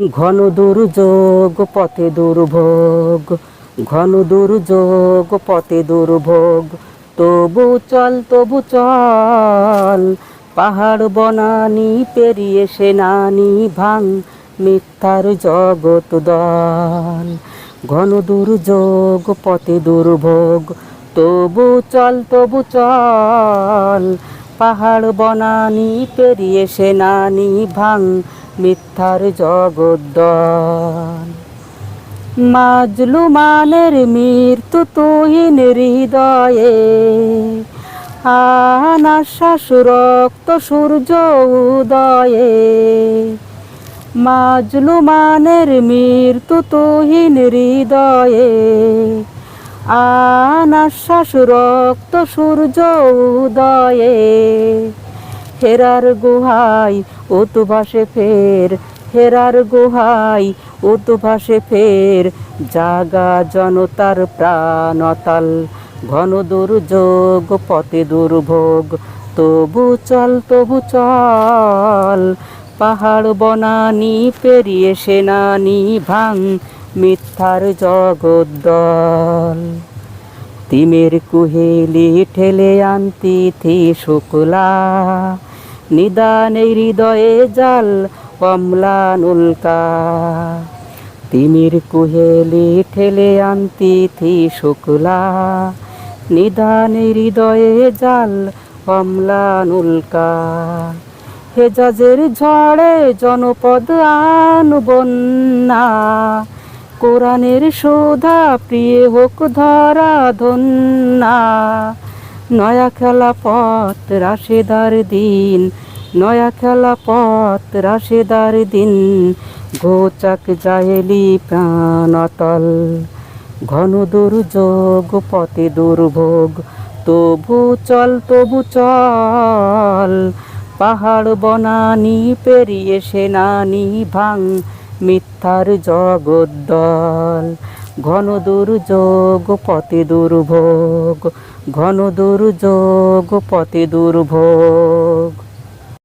ঘন দুর্যোগ, পথে দুর্ভোগ। ঘন দুর্যোগ, পথে দুর্ভোগ। তবু চল তবু চল। পাহাড় বনানি, পেরিয়ে সেনানি ভাঙ মিথ্যার জগৎ দল। ঘন দুর্যোগ, পথে দুর্ভোগ। তবু চল তবু চল। পাহাড় বনানি, পেরিয়ে সেনানি ভাঙ মিথ্যার জগদ্দল মাজলুমানের মৃত্যু তুহিন হৃদয়ে আনাশ্বাস রক্ত সূর্য উদয়ে। মাজলুমানের মৃত্যু তুহিন হৃদয়ে আনাশ্বাস রক্ত সূর্য উদয়ে। হেরার গুহাই উতভাসে ফের, হেরার গুহাই উতভাসে ফের। জাগা জনতার প্রাণতাল, ঘন দুর্যোগ, পথে দুর্ভোগ। তবু চল তবু চল, পাহাড় বনানি পেরিয়ে সেনানি ভাং মিথ্যার জগদ্দল তিমের কুহেলি ঠেলে আনতি থি শুক্লা নিদানে হৃদয়ে জাল কমলা নুলকা তিমির কুহেলি ঠেলে আনতি থি শুক্লা। নিদানে হৃদয়ে জাল কমলা নুলকা হেজাজের ঝড়ে জনপদ আন বন্যা। কোরআনের শোধা প্রিয় হোক ধরা ধন্যা। নয়া খেলা পথ রাশেদার দিন, নয়া খেলা পথ রাশেদার দিন, গোচাক জাহেলি প্রাণতল। ঘন দুর্যোগ, পথে দুর্ভোগ, তবু চল তবু চল। পাহাড় বনানি, পেরিয়ে সেনানি ভাঙ মিথ্যার জগদ্দল ঘন দুর্যোগ পতি দুর্ভোগ। ঘন দুর্যোগ পতি দুর্ভোগ।